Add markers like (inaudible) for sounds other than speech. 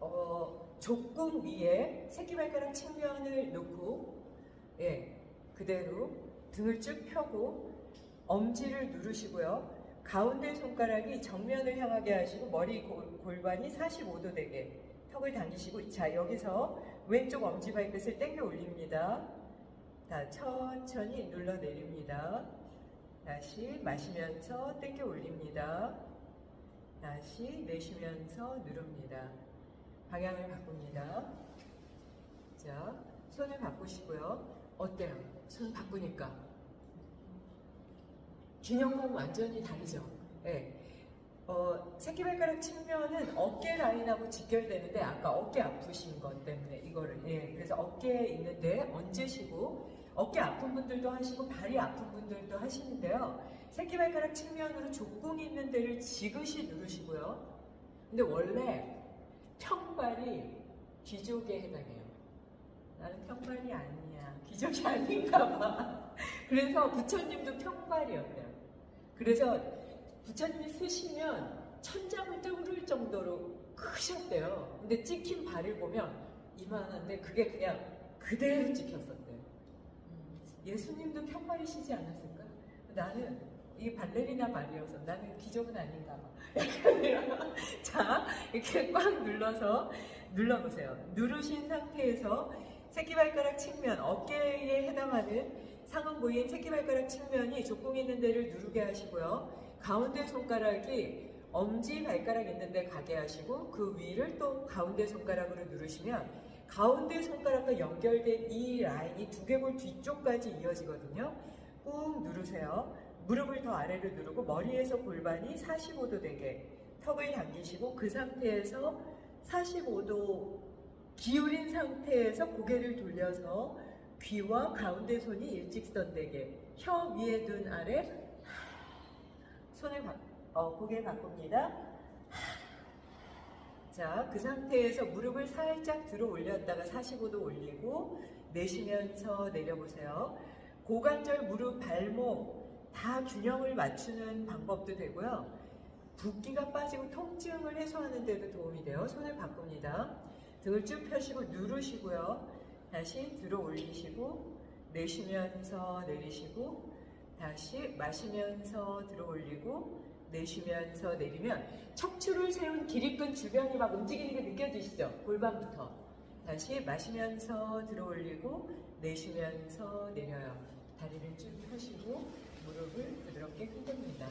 어, 족궁 위에 새끼발가락 측면을 놓고 예, 그대로 등을 쭉 펴고 엄지를 누르시고요. 가운데 손가락이 정면을 향하게 하시고 머리 골- 골반이 45도 되게 턱을 당기시고 자 여기서 왼쪽 엄지 발끝을 당겨 올립니다. 자 천천히 눌러 내립니다. 다시 마시면서 당겨 올립니다. 다시 내쉬면서 누릅니다. 방향을 바꿉니다. 자, 손을 바꾸시고요. 어때요? 손 바꾸니까. 균형감 완전히 다르죠? 예. 어, 새끼발가락 측면은 어깨 라인하고 직결되는데 아까 어깨 아프신 것 때문에 이거를 예 그래서 어깨에 있는데 얹으시고 어깨 아픈 분들도 하시고 발이 아픈 분들도 하시는데요 새끼발가락 측면으로 족궁이 있는 데를 지그시 누르시고요 근데 원래 평발이 귀족에 해당해요 나는 평발이 아니야 귀족이 아닌가 봐 (laughs) 그래서 부처님도 평발이었대요 그래서 부처님이 쓰시면 천장을 뚫을 정도로 크셨대요. 근데 찍힌 발을 보면 이만한데 그게 그냥 그대로 찍혔었대요. 음, 예수님도 평발이시지 않았을까? 나는 이 발레리나 발이어서 나는 기적은 아닌가 봐. (laughs) 약간 이런. 자, 이렇게 (laughs) 꽉 눌러서 눌러보세요. 누르신 상태에서 새끼발가락 측면, 어깨에 해당하는 상은 부위인 새끼발가락 측면이 족궁 있는 데를 누르게 하시고요. 가운데 손가락이 엄지 발가락 있는 데 가게 하시고 그 위를 또 가운데 손가락으로 누르시면 가운데 손가락과 연결된 이 라인이 두개골 뒤쪽까지 이어지거든요. 꾹 누르세요. 무릎을 더 아래로 누르고 머리에서 골반이 45도 되게 턱을 당기시고 그 상태에서 45도 기울인 상태에서 고개를 돌려서 귀와 가운데 손이 일직선 되게 혀 위에 눈 아래 손을 바, 어, 고개 바꿉니다. 자, 그 상태에서 무릎을 살짝 들어 올렸다가 45도 올리고 내쉬면서 내려보세요. 고관절, 무릎, 발목 다 균형을 맞추는 방법도 되고요. 붓기가 빠지고 통증을 해소하는 데도 도움이 돼요. 손을 바꿉니다. 등을 쭉 펴시고 누르시고요. 다시 들어 올리시고 내쉬면서 내리시고 다시 마시면서 들어 올리고 내쉬면서 내리면 척추를 세운 기립근 주변이 막 움직이는 게 느껴지시죠? 골반부터 다시 마시면서 들어 올리고 내쉬면서 내려요. 다리를 쭉 펴시고 무릎을 부드럽게 흔듭니다.